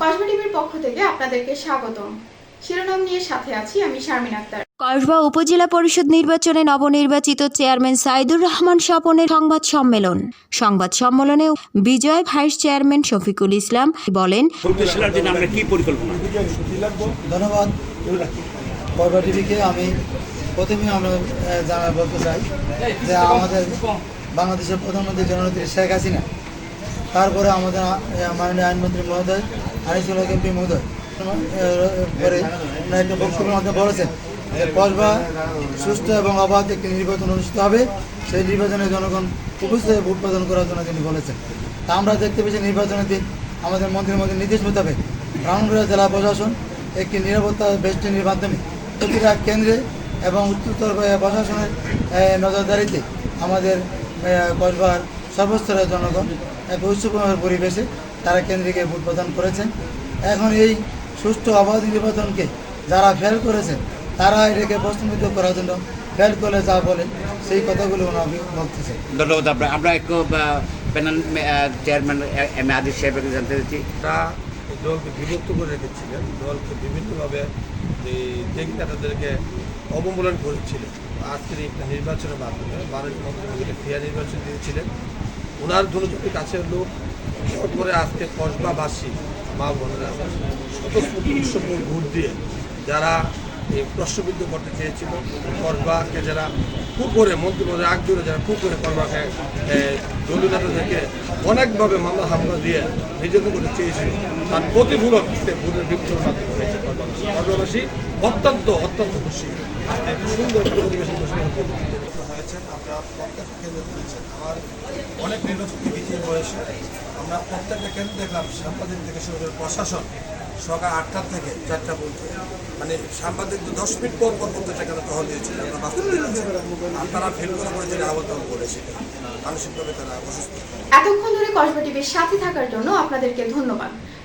কসবা টিভির পক্ষ থেকে আপনাদেরকে স্বাগতম। শিরোনাম নিয়ে সাথে আছি আমি শারমিন আক্তার। কসবা উপজেলা পরিষদ নির্বাচনে নবনির্বাচিত চেয়ারম্যান সাইদুর রহমান স্বপনের সংবাদ সম্মেলন। সংবাদ সম্মেলনে বিজয় ভাইস চেয়ারম্যান শফিকুল ইসলাম বলেন প্রতিষ্ঠার জন্য আমরা কি পরিকল্পনা? ধন্যবাদ। পর্বা টিভিকে আমি প্রথমে আমরা জানা বলতে চাই যে আমাদের বাংলাদেশের প্রধানমন্ত্রী জননেত্রী শেখ হাসিনা তারপরে আমাদের মাননীয় আইনমন্ত্রী মহোদয় আনিসুল এমপি মহোদয় বক্তব্যের মধ্যে বলেছেন কসবা সুষ্ঠু এবং অবাধ একটি নির্বাচন অনুষ্ঠিত হবে। সেই নির্বাচনে জনগণ উপস্থিত ভোট প্রদান করার জন্য তিনি বলেছেন। তা আমরা দেখতে পেয়েছি নির্বাচনের দিন আমাদের মন্ত্রীর মধ্যে নির্দেশ মোতাবেক ব্রাহ্মণবাড়িয়া জেলা প্রশাসন একটি নিরাপত্তা বেষ্টনীর মাধ্যমে প্রতিটা কেন্দ্রে এবং আহ, প্রশাসনের নজরদারিতে আমাদের কসবার সর্বস্তরের জনগণ এক উৎসবময় পরিবেশে তারা কেন্দ্রীকে ভোট প্রদান করেছেন। এখন এই সুষ্ঠু অবাধ নির্বাচনকে যারা ফেল করেছেন তারা এটাকে প্রশ্নবিদ্ধ করার জন্য ফেল করলে যা বলে সেই কথাগুলো ওনারা বলতেছেন। ধন্যবাদ আপনার আমরা একটু প্যানেল চেয়ারম্যান এম এ আদির সাহেবকে জানতে চাচ্ছি এই দলকে বিভক্ত করে রেখেছিলেন। দলকে বিভিন্নভাবে এই দেখি তাদেরকে অবমূলন করেছিলেন। আজকের এই নির্বাচনের মাধ্যমে মাননীয় মন্ত্রীকে ফিয়া নির্বাচন দিয়েছিলেন। ওনার দুজনের কাছের লোক তারপরে আজকে কসবাবাসী, মা বোনেরা স্বতঃস্ফূর্ত উৎসবমূল ভোট দিয়ে যারা এই প্রশ্নবিদ্ধ করতে চেয়েছিল, কসবাকে যারা পুকুরে মন্ত্রী আগ জুড়ে যারা পুকুরে কসবাকে দলীয় নেতাদেরকে অনেকভাবে মামলা হামলা দিয়ে নির্যাতন করতে চেয়েছিল, তার প্রতিফলন ভোটের মাধ্যমে কসবাবাসী অত্যন্ত অত্যন্ত খুশি। সুন্দর পরিবেশ হয়েছেন আমরা প্রত্যেকটা কেন্দ্র তুলেছেন আমার অনেক নির্বাচন বিক্রি হয়েছে আমরা প্রত্যেকটা কেন্দ্র দেখলাম সাংবাদিক থেকে শুরু করে প্রশাসন সকাল আটটা থেকে চারটা পর্যন্ত। মানে সাংবাদিক তো দশ মিনিট পর পর কেন্দ্র টহল দিয়েছিল আমরা বাস্তবে তারা ফেল যেটা আবদ্ধন করেছে। মানসিকভাবে তারা অসুস্থ। এতক্ষণ ধরে কসবা সাথে থাকার জন্য আপনাদেরকে ধন্যবাদ।